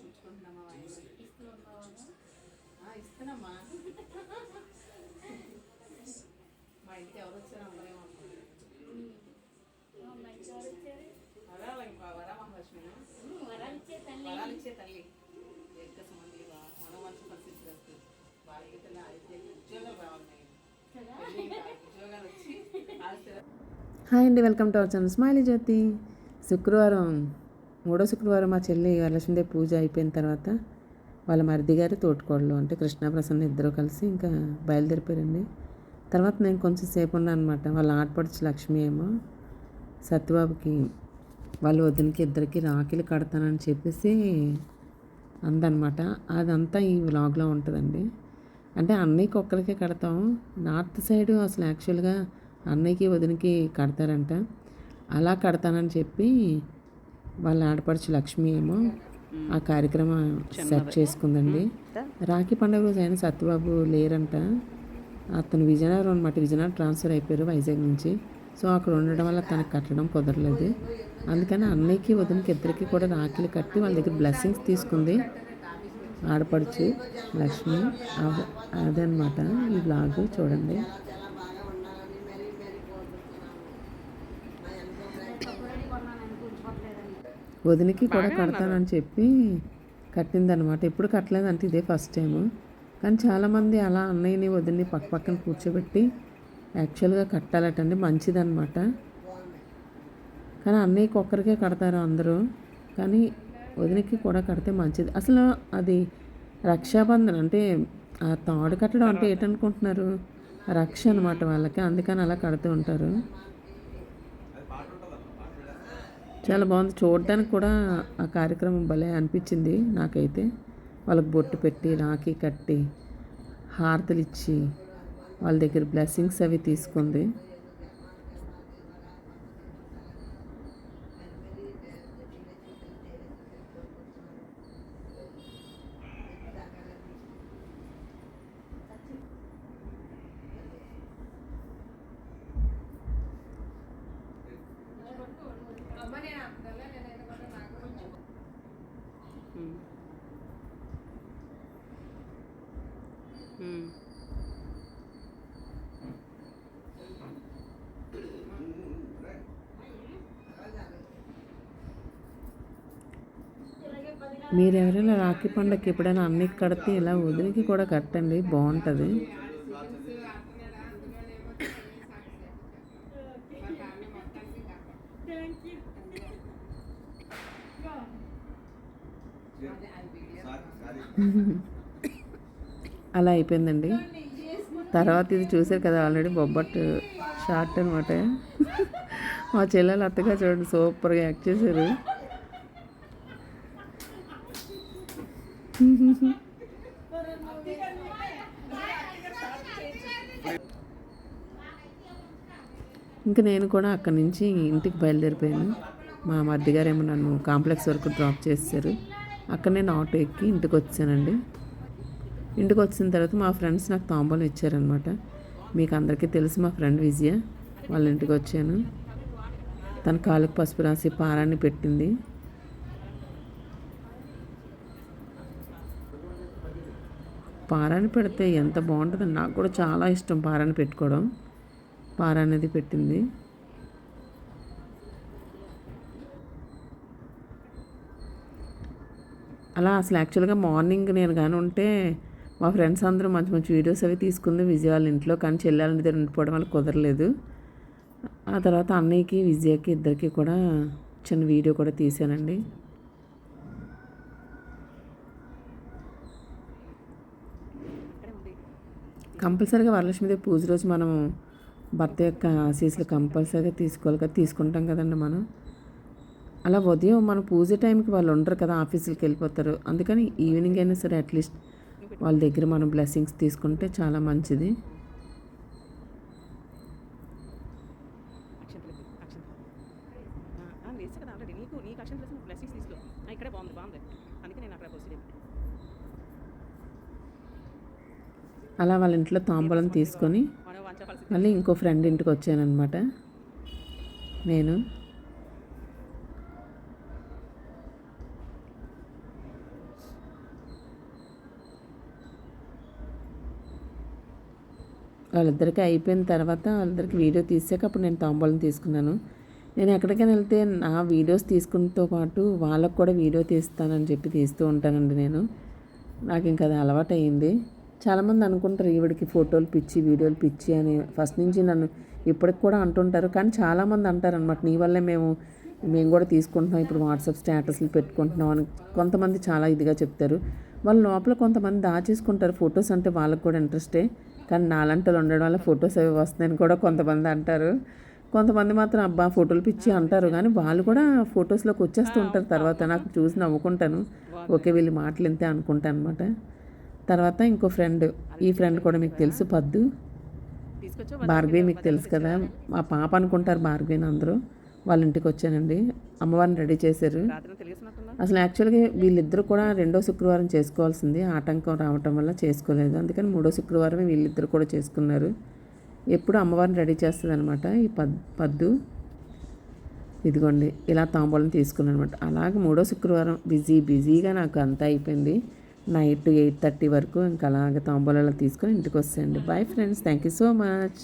ఇచ్చుకుంటున్నామా ఇస్తూ ఉన్నావా ఆ, ఇస్తున్నామ్మా మా ఇంటికి ఎవరు వచ్చారో అందరేమో మంచిగా వచ్చారు. వరాలు ఇంకా వరా మహాలక్ష్మి వరాలు ఇచ్చే తల్లి. వరాలు ఇచ్చే తల్లి. ఎక్క సంబంధి మన మంచి పరిస్థితి అయితే ఉద్యోగాలు ఉద్యోగాలు వచ్చి హాయ్ అండి welcome to our channel smiley Jyothi. శుక్రవారం. మూడో శుక్రవారం మా చెల్లి వరలక్ష్మీదేవి పూజ అయిపోయిన తర్వాత వాళ్ళ మరిది గారు తోటికోడలు అంటే కృష్ణాప్రసన్న ఇద్దరు కలిసి ఇంకా బయలుదేరిపోయారండి. తర్వాత నేను కొంచెం సేపు ఉన్నాను అనమాట వాళ్ళ ఆడపడుచు లక్ష్మి ఏమో సత్యబాబుకి వాళ్ళ వదినకి ఇద్దరికి రాఖీలు కడతానని చెప్పేసి అందనమాట అదంతా ఈ వ్లాగ్లో ఉంటుందండి. అంటే అన్నయ్యకి ఒక్కరికే కడతాం. నార్త్ సైడ్ అసలు యాక్చువల్గా అన్నయ్యకి వదినకి కడతారంట. అలా కడతానని చెప్పి వాళ్ళ ఆడపడుచు లక్ష్మి ఏమో ఆ కార్యక్రమం సెట్ చేసుకుందండి. రాఖీ పండుగ రోజు ఆయన సత్యబాబు లేరంట. అతను విజయనగరం అనమాట విజయనగరం ట్రాన్స్ఫర్ అయిపోయారు వైజాగ్ నుంచి. సో అక్కడ ఉండడం వల్ల తనకు కట్టడం కుదరలేదు. అందుకని అన్నయ్యకి వదినకి ఇద్దరికి కూడా రాఖీలు కట్టి వాళ్ళ దగ్గర బ్లెస్సింగ్స్ తీసుకుంది ఆడపడుచు లక్ష్మి. అదనమాట ఈ బ్లాగ్ చూడండి. వదినకి కూడా కడతానని చెప్పి కట్టిందనమాట ఎప్పుడు కట్టలేదంటే ఇదే ఫస్ట్ టైము కానీ చాలామంది అలా అన్నయ్యని వదిన్ని పక్క పక్కన కూర్చోబెట్టి యాక్చువల్గా కట్టాలటండి మంచిదన్నమాట. కానీ అన్నయ్యకి ఒక్కరికే కడతారు అందరూ. కానీ వదినకి కూడా కడితే మంచిది. అసలు అది రక్షాబంధన్ అంటే ఆ తాడు కట్టడం అంటే ఏంటనుకుంటున్నారు? రక్ష అనమాట వాళ్ళకి. అందుకని అలా కడుతూ ఉంటారు. చాలా బాగుంది. చూడడానికి కూడా ఆ కార్యక్రమం భలే అనిపించింది నాకైతే. వాళ్ళకి బొట్టు పెట్టి రాఖీ కట్టి హారతలు ఇచ్చి వాళ్ళ దగ్గర బ్లెస్సింగ్స్ అవి తీసుకుంది. మీరు ఎవరైనా రాఖీ పండగకి ఎప్పుడైనా అన్నికి కడితే ఇలా వదిలికి కూడా కట్టండి బాగుంటుంది అలా అయిపోయిందండి. తర్వాత ఇది చూసారు కదా ఆల్రెడీ బొబ్బట్ షార్ట్ అనమాట మా చెల్లెలు అత్తగా చూడండి సూపర్గా యాక్ట్ చేశారు. ఇంకా నేను కూడా అక్కడి నుంచి ఇంటికి బయలుదేరిపోయాను. మా మరిది గారు ఏమో నన్ను కాంప్లెక్స్ వరకు డ్రాప్ చేశారు అక్కడ నేను ఆటో ఎక్కి ఇంటికి వచ్చానండి. ఇంటికి వచ్చిన తర్వాత మా ఫ్రెండ్స్ నాకు తాంబూలం ఇచ్చారనమాట మీకు అందరికీ తెలుసు మా ఫ్రెండ్ విజయ వాళ్ళ ఇంటికి వచ్చాను. తన కాళ్ళకు పసుపు రాసి పారాన్ని పెట్టింది. పారాని పెడితే ఎంత బాగుంటుందో నాకు కూడా చాలా ఇష్టం పారాని పెట్టుకోవడం. పారా అనేది పెట్టింది. అలా అసలు యాక్చువల్గా మార్నింగ్ నేను కానీ ఉంటే మా ఫ్రెండ్స్ అందరూ మంచి మంచి వీడియోస్ అవి తీసుకుంది విజయ వాళ్ళ ఇంట్లో కానీ చెల్లెళ్ళ దగ్గర ఉండిపోవడం వల్ల కుదరలేదు. ఆ తర్వాత అన్నయ్యకి విజయకి ఇద్దరికి కూడా చిన్న వీడియో కూడా తీసానండి. కంపల్సరీగా వరలక్ష్మీదేవి పూజ రోజు మనం భర్త యొక్క ఆశీస్సులు కంపల్సరీగా తీసుకోవాలి కదా తీసుకుంటాం కదండి మనం. అలా ఉదయం మన పూజ టైంకి వాళ్ళు ఉండరు కదా ఆఫీసులకి వెళ్ళిపోతారు. అందుకని ఈవినింగ్ అయినా సరే అట్లీస్ట్ వాళ్ళ దగ్గర మనం బ్లెస్సింగ్స్ తీసుకుంటే చాలా మంచిది. అలా వాళ్ళ ఇంట్లో తాంబూలం తీసుకొని మళ్ళీ ఇంకో ఫ్రెండ్ ఇంటికి వచ్చానమాట నేను. వాళ్ళిద్దరికి అయిపోయిన తర్వాత వాళ్ళిద్దరికి వీడియో తీసాక అప్పుడు నేను తాంబూలం తీసుకున్నాను. నేను ఎక్కడికైనా వెళ్తే నా వీడియోస్ తీసుకున్నతో పాటు వాళ్ళకు కూడా వీడియో తీస్తానని చెప్పి తీస్తూ ఉంటానండి నేను. నాకు ఇంకా అది అలవాటు అయింది చాలామంది అనుకుంటారు ఈవిడికి ఫోటోలు పిచ్చి వీడియోలు పిచ్చి అని. ఫస్ట్ నుంచి నన్ను ఇప్పటికి కూడా అంటుంటారు. కానీ చాలామంది అంటారు అనమాట నీ వల్లే మేము మేము కూడా తీసుకుంటున్నాం ఇప్పుడు వాట్సాప్ స్టేటస్లు పెట్టుకుంటున్నాం అని. కొంతమంది చాలా ఇదిగా చెప్తారు. వాళ్ళ లోపల కొంతమంది దాచేసుకుంటారు ఫొటోస్ అంటే వాళ్ళకి కూడా ఇంట్రెస్టే. కానీ నాలంటలు ఉండడం వల్ల ఫొటోస్ అవి వస్తాయని కూడా కొంతమంది అంటారు. కొంతమంది మాత్రం అబ్బా ఫోటోలు పిచ్చి అంటారు. కానీ వాళ్ళు కూడా ఫొటోస్లోకి వచ్చేస్తూ ఉంటారు. తర్వాత నాకు చూసి నవ్వుకుంటాను. ఓకే వీళ్ళు మాటలు ఇంతే అనుకుంటాను అనమాట తర్వాత ఇంకో ఫ్రెండ్ ఈ ఫ్రెండ్ కూడా మీకు తెలుసు పద్దు. తీసుకొచ్చా భార్గవి మీకు తెలుసు కదా. మా పాప అనుకుంటారు భార్గవిని అందరూ. వాళ్ళ ఇంటికి వచ్చానండి. అమ్మవారిని రెడీ చేశారు. అసలు యాక్చువల్గా వీళ్ళిద్దరూ కూడా రెండో శుక్రవారం చేసుకోవాల్సింది. ఆటంకం రావటం వల్ల చేసుకోలేదు. అందుకని మూడో శుక్రవారం వీళ్ళిద్దరు కూడా చేసుకున్నారు. ఎప్పుడు అమ్మవారిని రెడీ చేస్తుంది అనమాట ఈ పద్ పద్దు. ఇదిగోండి ఇలా తాంబూలం తీసుకున్నాను అనమాట అలాగే మూడో శుక్రవారం బిజీ బిజీగా నాకు అంతా అయిపోయింది. నైట్ ఎయిట్ థర్టీ వరకు ఇంకా అలాగే తాంబూలాలు తీసుకొని ఇంటికి వస్తాయండి. Bye friends thank you so much.